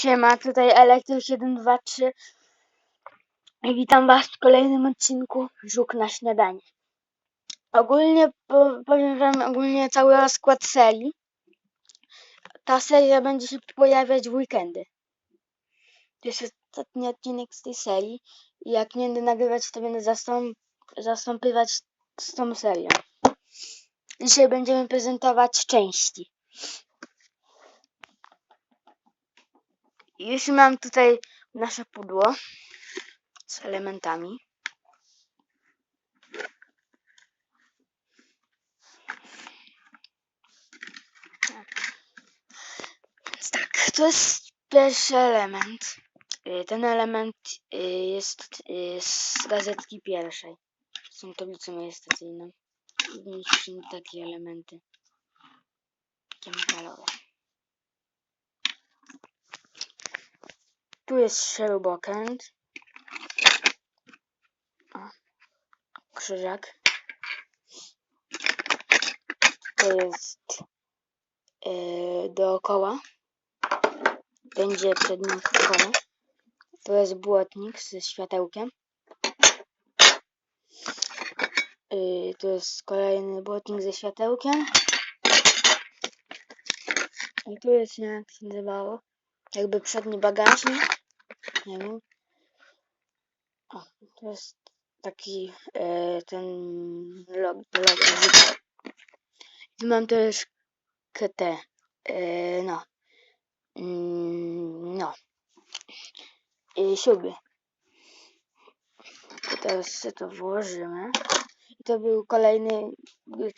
Siema, tutaj Elektryk 123 i witam was w kolejnym odcinku Żuk na śniadanie. Ogólnie po, powiem wam ogólnie cały rozkład serii. Ta seria będzie się pojawiać w weekendy. To jest ostatni odcinek z tej serii i jak nie będę nagrywać, to będę zastąp, zastąpywać z tą serią. Dzisiaj będziemy prezentować części. Już mam tutaj nasze pudło z elementami. Więc tak, to jest pierwszy element. Y, Ten element y, jest y, z gazetki pierwszej. Z tą tablicą rejestracyjną. W niej są takie elementy. Takie metalowe. Tu jest. O, krzyżak. To jest yy, dookoła. Będzie przednie koło. To jest błotnik ze światełkiem. Yy, to jest kolejny błotnik ze światełkiem. I tu jest, jak się nazywało, jakby przedni bagażnik. Nie wiem. O, to jest taki e, ten log, logo. Tu mam też KT. E, no. Mm, no. I śruby. I teraz sobie to włożymy. I to był kolejny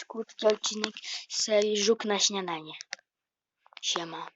krótki odcinek z serii Żuk na śniadanie. Siema.